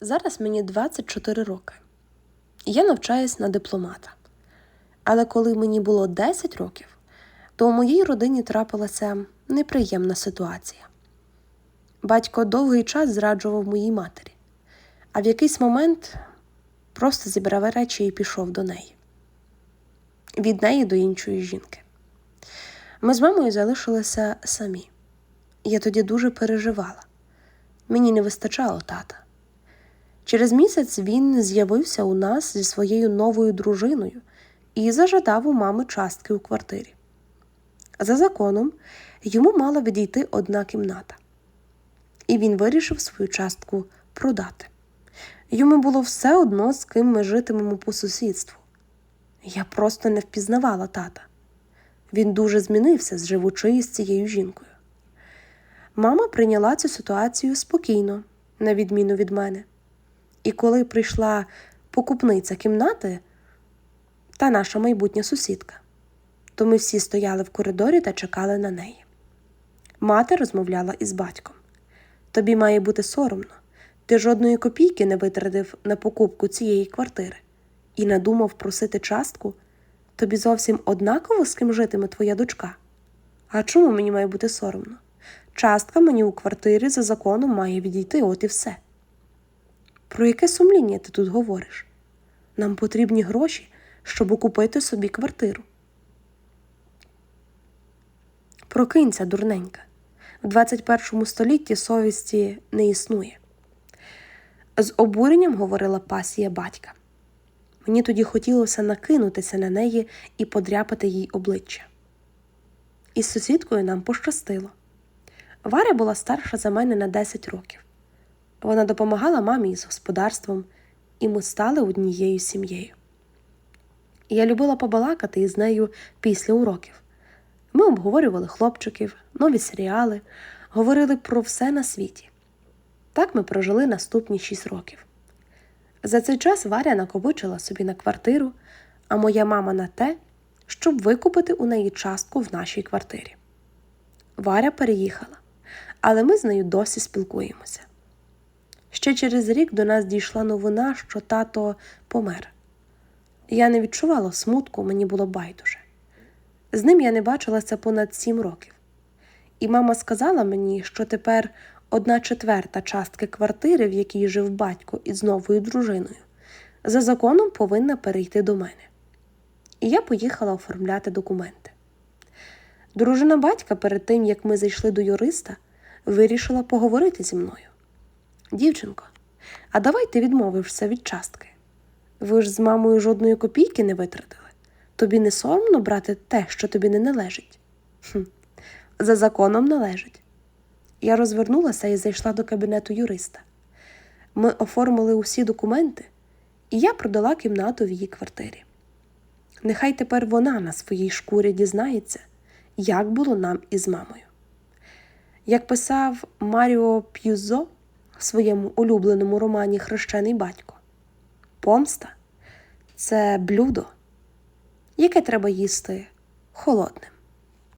Зараз мені 24 роки. Я навчаюсь на дипломата. Але коли мені було 10 років, то у моїй родині трапилася неприємна ситуація. Батько довгий час зраджував моїй матері, а в якийсь момент просто зібрав речі і пішов до неї. Від неї до іншої жінки. Ми з мамою залишилися самі. Я тоді дуже переживала. Мені не вистачало тата. Через місяць він з'явився у нас зі своєю новою дружиною і зажадав у мами частки у квартирі. За законом йому мала відійти одна кімната, і він вирішив свою частку продати. Йому було все одно, з ким ми житимемо по сусідству. Я просто не впізнавала тата. Він дуже змінився, живучи з цією жінкою. Мама прийняла цю ситуацію спокійно, на відміну від мене. І коли прийшла покупниця кімнати та наша майбутня сусідка, то ми всі стояли в коридорі та чекали на неї. Мати розмовляла із батьком. Тобі має бути соромно. Ти жодної копійки не витратив на покупку цієї квартири і надумав просити частку. Тобі зовсім однаково з ким житиме твоя дочка. А чому мені має бути соромно? Частка мені у квартирі за законом має відійти, от і все. Про яке сумління ти тут говориш? Нам потрібні гроші, щоб окупити собі квартиру. Прокинься, дурненька. В 21 столітті совісті не існує. З обуренням говорила пасія батька. Мені тоді хотілося накинутися на неї і подряпати їй обличчя. Із сусідкою нам пощастило. Варя була старша за мене на 10 років. Вона допомагала мамі із господарством, і ми стали однією сім'єю. Я любила побалакати із нею після уроків. Ми обговорювали хлопчиків, нові серіали, говорили про все на світі. Так ми прожили наступні шість років. За цей час Варя накопичила собі на квартиру, а моя мама на те, щоб викупити у неї частку в нашій квартирі. Варя переїхала, але ми з нею досі спілкуємося. Ще через рік до нас дійшла новина, що тато помер. Я не відчувала смутку, мені було байдуже. З ним я не бачилася понад сім років. І мама сказала мені, що тепер одна четверта частки квартири, в якій жив батько із новою дружиною, за законом повинна перейти до мене. І я поїхала оформляти документи. Дружина батька, перед тим як ми зайшли до юриста, вирішила поговорити зі мною. Дівчинко, а давай ти відмовишся від частки. Ви ж з мамою жодної копійки не витратили. Тобі не соромно брати те, що тобі не належить? Хм, За законом належить. Я розвернулася і зайшла до кабінету юриста. Ми оформили усі документи, і я продала кімнату в її квартирі. Нехай тепер вона на своїй шкурі дізнається, як було нам із мамою. Як писав Маріо П'юзо в своєму улюбленому романі Хрещений батько, помста це блюдо, яке треба їсти холодним.